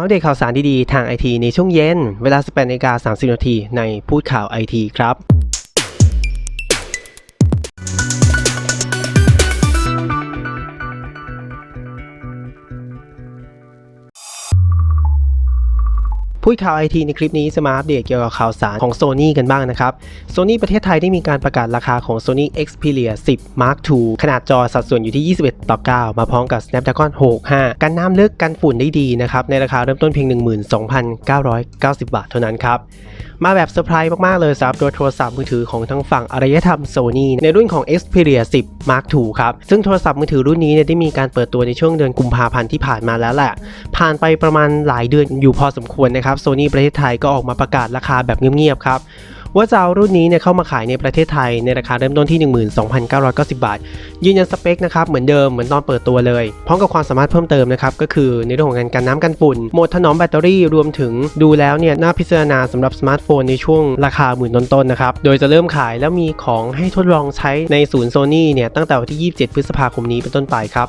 อัปเดตข่าวสารดี ๆ ทางไอทีในช่วงเย็น เวลา 18นาฬิกา30 นาทีในพูดข่าวไอทีครับ พูดข่าวไอทีในคลิปนี้จะมาอัปเดตเกี่ยวกับข่าวสารของ Sony กันบ้างนะครับ Sony ประเทศไทยได้มีการประกาศราคาของ Sony Xperia 10 Mark II ขนาดจอสัดส่วนอยู่ที่ 21 ต่อ 9 มาพร้อมกับ Snapdragon 665กันน้ำลึกกันฝุ่นได้ดีนะครับ ในราคาเริ่มต้นเพียง 12,990 บาทเท่านั้นครับ มาแบบเซอร์ไพรส์มาก ๆ เลยสำหรับตัวโทรศัพท์มือถือของทางฝั่งอารยธรรม Sony ในรุ่นของ Xperia 10 Mark II ครับ ซึ่งโทรศัพท์มือถือรุ่นนี้เนี่ยได้มีการเปิดตัวในช่วงเดือนกุมภาพันธ์ที่ผ่านมาแล้วแหละ ผ่านไปประมาณหลายเดือนอยู่พอสมควรนะครับ Sony ประเทศไทยก็ออกมาประกาศราคาแบบเงียบๆครับว่าจะเอารุ่นนี้เนี่ยเข้ามาขายในประเทศไทยในราคาเริ่มต้นที่ 12,990 บาท ยืนยันสเปคนะครับเหมือนเดิมเหมือนตอนเปิดตัวเลย พร้อมกับความสามารถเพิ่มเติมนะครับก็คือในเรื่องของการกันน้ำกันฝุ่นโหมดถนอมแบตเตอรี่รวมถึงดูแล้วเนี่ยน่าพิจารณาสำหรับสมาร์ทโฟนในช่วงราคาหมื่นต้นๆนะครับ โดยจะเริ่มขายแล้วมีของให้ทดลองใช้ในศูนย์โซนี่เนี่ยตั้งแต่วันที่ 27 พฤษภาคมนี้เป็นต้นไปครับ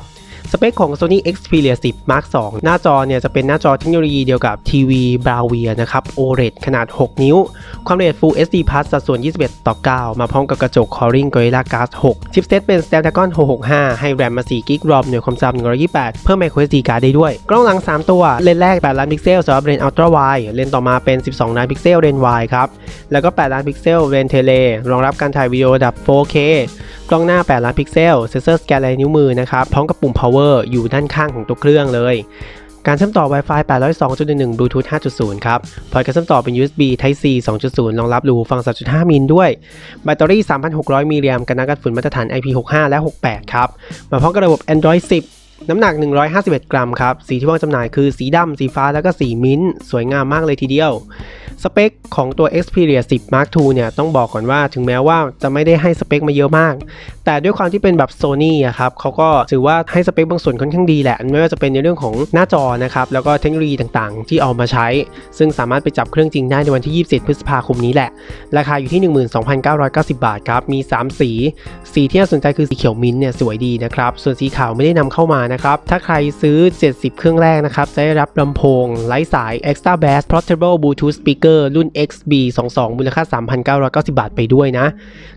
สเปคของ Sony Xperia 10 Mark II หน้าจอเนี่ยจะเป็นหน้าจอเทคโนโลยีเดียวกับทีวี Bravia นะครับ OLED ขนาด 6 นิ้ว ความละเอียด Full HD Plus สัดส่วน 21 ต่อ 9 มาพร้อมกับกระจก Corning Gorilla Glass 6 ชิปเซตเป็น Snapdragon 665 ให้แรมมา4 g b รอมหน่วยความจำ128 เพิ่ม micro SD card ได้ด้วย กล้องหลัง 3 ตัว เลนส์แรก 8 ล้านพิกเซลสำหรับเลนส์ Ultra Wide เลนส์ต่อมาเป็น 12 ล้านพิกเซลเลนส์ Wide ครับ แล้วก็ 8 ล้านพิกเซลเลนส์เทเลรองรับการถ่ายวิดีโอระดับ 4K กล้องหน้า 8 ล้านพิกเซล เซนเซอร์สแกนลายนิ้วมือนะครับ พร้อมกับปุ่ม power อยู่ด้านข้างของตัวเครื่องเลย การเชื่อมต่อ Wi-Fi 802.11 Bluetooth 5.0 ครับ พอร์ตการเชื่อมต่อเป็น USB Type C 2.0 รองรับรูฟัง 3.5 มิลด้วย แบตเตอรี่ 3,600 มิลลิแอมป์กันน้ำกันฝุ่นมาตรฐาน IP65 และ 68 ครับ มาพร้อมกับระบบ Android 10น้ำหนัก 151 กรัมครับ สีที่วางจำหน่ายคือสีดำ สีฟ้า แล้วก็สีมิ้นท์สวยงามมากเลยทีเดียว สเปคของตัว Xperia 10 Mark II เนี่ยต้องบอกก่อนว่าถึงแม้ว่าจะไม่ได้ให้สเปคมาเยอะมาก แต่ด้วยความที่เป็นแบบ Sony อะครับเขาก็ถือว่าให้สเปคบางส่วนค่อนข้างดีแหละ ไม่ว่าจะเป็นในเรื่องของหน้าจอนะครับ แล้วก็เทคโนโลยีต่างๆ ที่เอามาใช้ ซึ่งสามารถไปจับเครื่องจริงได้ในวันที่ 27 พฤษภาคมนี้แหละ ราคาอยู่ที่ 12,990 บาทครับ มี 3 สี สีที่น่าสนใจคือสีเขียวมิ้นท์เนี่ยสวยดีนะครับ ส่วนสีขาวไม่ได้นำเข้ามานะครับ ถ้าใครซื้อ 70 เครื่องแรกนะครับจะได้รับลำโพงไร้สาย Extra Bass Portable Bluetooth Speaker รุ่น XB22 มูลค่า 3,990 บาทไปด้วยนะ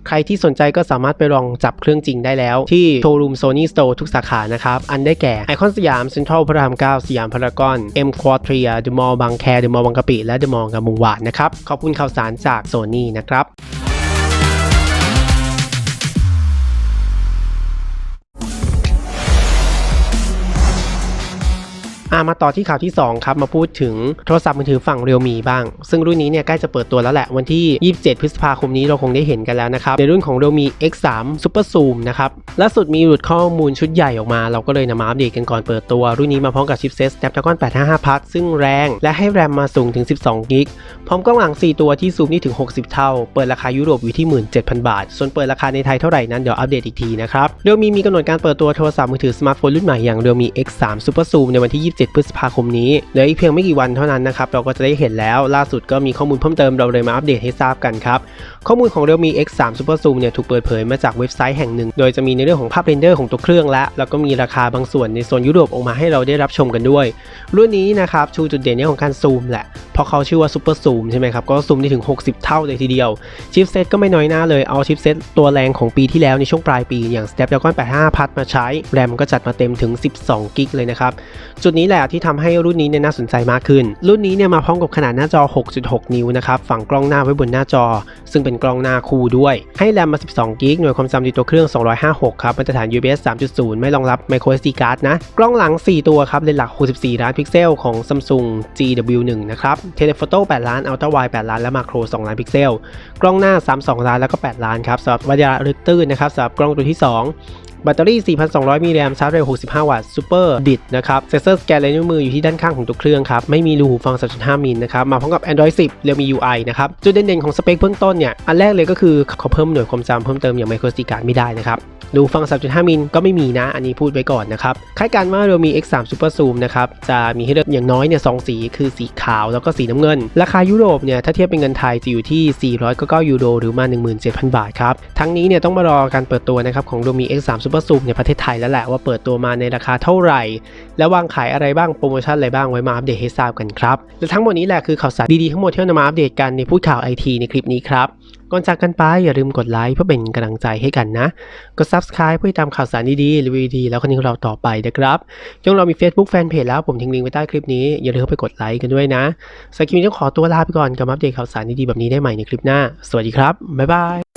ใครที่สนใจก็สามารถไปลองจับเครื่องจริงได้แล้ว ที่โชว์รูม Sony Store ทุกสาขานะครับ อันได้แก่ไอคอนสยามเซ็นทรัลพระราม 9 สยามพารากอน M Quadria The Mall บางแค The Mall บางกะปิ และ The Mall งามวงวานนะครับ ขอบคุณข่าวสารจาก Sony นะครับ อะมาต่อที่ข่าวที่ 2 ครับ มาพูดถึงโทรศัพท์มือถือฝั่งเรียวมีบ้าง ซึ่งรุ่นนี้เนี่ยใกล้จะเปิดตัวแล้วแหละ วันที่ 27 พฤษภาคมนี้เราคงได้เห็นกันแล้วนะครับ ในรุ่นของ Realme X3 Super Zoom นะครับ ล่าสุดมีหลุดข้อมูลชุดใหญ่ออกมา เราก็เลยนำมาอัปเดตกันก่อนเปิดตัว รุ่นนี้มาพร้อมกับชิปเซ็ต Snapdragon 855 Plus ซึ่งแรง และให้แรมมาสูงถึง 12กิกพร้อมกล้องหลัง 4 ตัวที่ซูมนี่ถึง 60 เท่า เปิดราคายุโรปอยู่ที่ 17,000 บาท ส่วนเปิดราคาในไทยเท่าไหร่นั้นเดี๋ยวอัปเดตอีกทีนะครับ Realme มีกำหนดการเปิดตัวโทรศัพท์มือถือสมาร์ทโฟนรุ่นใหม่อย่าง Realme X3 Super Zoom ในวันที่ 27พฤษภาคมนี้เหลืออีกเพียงไม่กี่วันเท่านั้นนะครับเราก็จะได้เห็นแล้วล่าสุดก็มีข้อมูลเพิ่มเติมเราเลยมาอัปเดตให้ทราบกันครับข้อมูลของ Realme X3 Super Zoom เนี่ยถูกเปิดเผยมาจากเว็บไซต์แห่งหนึ่ง โดยจะมีในเรื่องของภาพเรนเดอร์ของตัวเครื่องและแล้วก็มีราคาบางส่วนในโซนยุโรปออกมาให้เราได้รับชมกันด้วย รุ่นนี้นะครับชูจุดเด่นในเรื่องของการซูมแหละเพราะเขาชื่อว่า Super Zoom ใช่ไหมครับก็ซูมได้ถึง 60 เท่าเลยทีเดียวชิปเซตก็ไม่น้อยหน้าเลยเอาชิปเซตตัวแรงของปีที่แล้วในช่วงปลายปีอย่าง Snapdragon 85 Plus มาใช้แรมก็จัดมาเต็มถึง 12กิกเลยนะครับจุดนี้แหละที่ทำให้รุ่นนี้เนี่ยน่าสนใจมากขึ้น รุ่นนี้เนี่ยมาพร้อมกับขนาดหน้าจอ 6.6 นิ้วนะครับฝั่งกล้องหน้าไว้บนหน้าจอ ซึ่งเป็นกล้องหน้าคู่ด้วย ให้แรมมา 12กิกหน่วยความจำในตัวเครื่อง 256 ครับมาตรฐาน UBS 3.0 ไม่รองรับ micro SD card นะ กล้องหลัง 4 ตัวครับเลนส์หลัก 64 ล้านพิกเซลของ Samsung GW1 นะครับเทเลโฟโต้ 8 ล้าน Ultra Wide 8 ล้าน และมาโคร 2 ล้านพิกเซล กล้องหน้า 32 ล้าน แล้วก็ 8 ล้านครับสำหรับวัดระลึกตื้นนะครับสำหรับกล้องตัวที่ 2 แบตเตอรี่ 4,200 มิลลิแอมป์ชาร์จเร็ว 65 วัตต์ซูเปอร์ดิดนะครับ เซนเซอร์สแกนลายนิ้วมืออยู่ที่ด้านข้างของตัวเครื่องครับ ไม่มีรูหูฟัง 3.5 มิลนะครับ มาพร้อมกับ Android 10 Realme UI นะครับ จุดเด่นๆของสเปคเบื้องต้นเนี่ย อันแรกเลยก็คือเขาเพิ่มหน่วยความจำเพิ่มเติมอย่าง micro SD card ไม่ได้นะครับรูฟัง 3.5 มิลก็ไม่มีนะ อันนี้พูดไว้ก่อนนะครับคล้ายกันว่า Realme X3 Super Zoom นะครับ จะมีให้เลือกอย่างน้อยเนี่ยสองสีคือสีขาวแล้วก็สีน้ำเงิน ราคายุโรปเนี่ยถ้าเทียบเป็นเงินไทยจะอยู่ที่ 499 ยูโรหรือมา 17,000 บาทครับ ทั้งนี้เนี่ยต้องมารอการเปิดตัวนะครับของ Realme X3 Super ปอร์ซูมในประเทศไทยแล้วแหละว่าเปิดตัวมาในราคาเท่าไหร่ และวางขายอะไรบ้างโปรโมชั่นอะไรบ้างไว้มาอัปเดตให้ทราบกันครับ และทั้งหมดนี้แหละคือข่าวสารดีๆทั้งหมดที่นำมาอัปเดตกันในพูดข่าวไอทีในคลิปนี้ครับก่อนจากกันไปอย่าลืมกดไลค์เพื่อเป็นกำลังใจให้กันนะ กด subscribe เพื่อติดตามข่าวสารดีๆรีวิวดีแล้วคนนี้เราต่อไปนะครับจงเรามี Facebook Fanpage แล้วผมทิ้งลิงก์ไว้ใต้คลิปนี้ อย่าลืมเข้าไปกดไลค์กันด้วยนะสำหรับคลิปนี้ต้องขอตัวลาไปก่อนกับอัปเดตข่าวสารดีๆแบบนี้ได้ใหม่ในคลิปหน้า สวัสดีครับ บ๊ายบาย